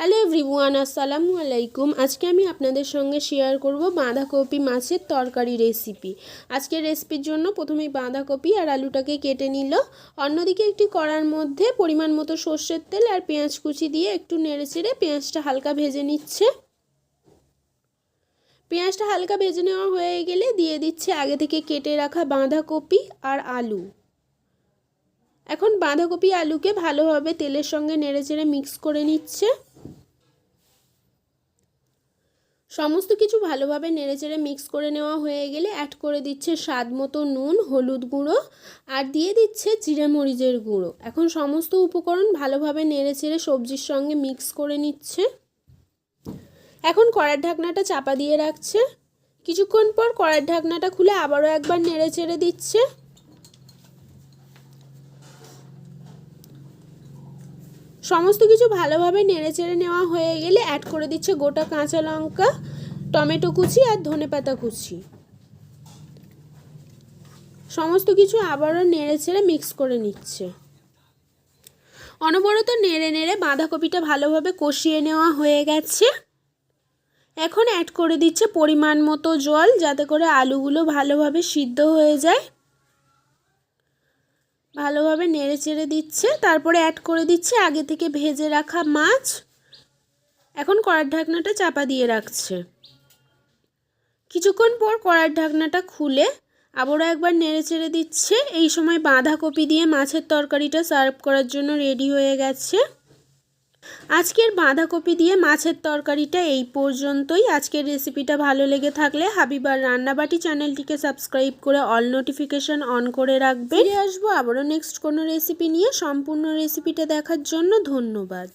Hello everyone, আসসালামু আলাইকুম। আজকে আমি আপনাদের সঙ্গে শেয়ার করব বাঁধাকপি মাছের তরকারি রেসিপি আজকের রেসিপির জন্য প্রথমে বাঁধাকপি আর আলুটাকে কেটে নিল। অন্যদিকে একটি কড়ার মধ্যে পরিমাণ মতো সর্ষের তেল আর পেঁয়াজ কুচি দিয়ে একটু নেড়ে চেড়ে পেঁয়াজটা হালকা ভেজে নিচ্ছে। পেঁয়াজটা হালকা ভেজে নেওয়া হয়ে গেলে দিয়ে দিচ্ছে আগে থেকে কেটে রাখা বাঁধাকপি আর আলু। এখন বাঁধাকপি আলুকে ভালোভাবে তেলের সঙ্গে নেড়ে চেড়ে মিক্স করে নিচ্ছে। সমস্ত কিছু ভালোভাবে নেড়েচেড়ে মিক্স করে নেওয়া হয়ে গেলে অ্যাড করে দিচ্ছে স্বাদ মতো নুন, হলুদ গুঁড়ো আর দিয়ে দিচ্ছে জিরে মরিচের গুঁড়ো। এখন সমস্ত উপকরণ ভালোভাবে নেড়েচেড়ে সবজির সঙ্গে মিক্স করে নিচ্ছে। এখন কড়ার ঢাকনাটা চাপা দিয়ে রাখছে। কিছুক্ষণ পর কড়ার ঢাকনাটা খুলে আবারও একবার নেড়েচেড়ে দিচ্ছে। সমস্ত কিছু ভালোভাবে নেড়েচেড়ে নেওয়া হয়ে গেলে অ্যাড করে দিচ্ছে গোটা কাঁচা লঙ্কা, টমেটো কুচি আর ধনেপাতা কুচি। সমস্ত কিছু আবারও নেড়ে নেড়েচেড়ে মিক্স করে নিচ্ছে। অনবরত নেড়ে নেড়ে বাঁধাকপিটা ভালোভাবে কষিয়ে নেওয়া হয়ে গেছে। এখন অ্যাড করে দিচ্ছে পরিমাণ মতো জল যাতে করে আলুগুলো ভালোভাবে সিদ্ধ হয়ে যায়। ভালোভাবে নেড়ে চেড়ে দিচ্ছে, তারপরে অ্যাড করে দিচ্ছে আগে থেকে ভেজে রাখা মাছ। এখন কড়ার ঢাকনাটা চাপা দিয়ে রাখছে। কিছুক্ষণ পর কড়ার ঢাকনাটা খুলে আবারও একবার নেড়ে চেড়ে দিচ্ছে। এই সময় বাঁধাকপি দিয়ে মাছের তরকারিটা সার্ভ করার জন্য রেডি হয়ে গেছে। আজকের বাঁধাকপি দিয়ে মাছের তরকারিটা এই পর্যন্তই। আজকের রেসিপিটা ভালো লেগে থাকলে হাবিবার রান্নাবাটি চ্যানেলটিকে সাবস্ক্রাইব করে অল নোটিফিকেশন অন করে রাখবে। ফিরে আসব আবারও নেক্সট কোনো রেসিপি নিয়ে। সম্পূর্ণ রেসিপিটা দেখার জন্য ধন্যবাদ।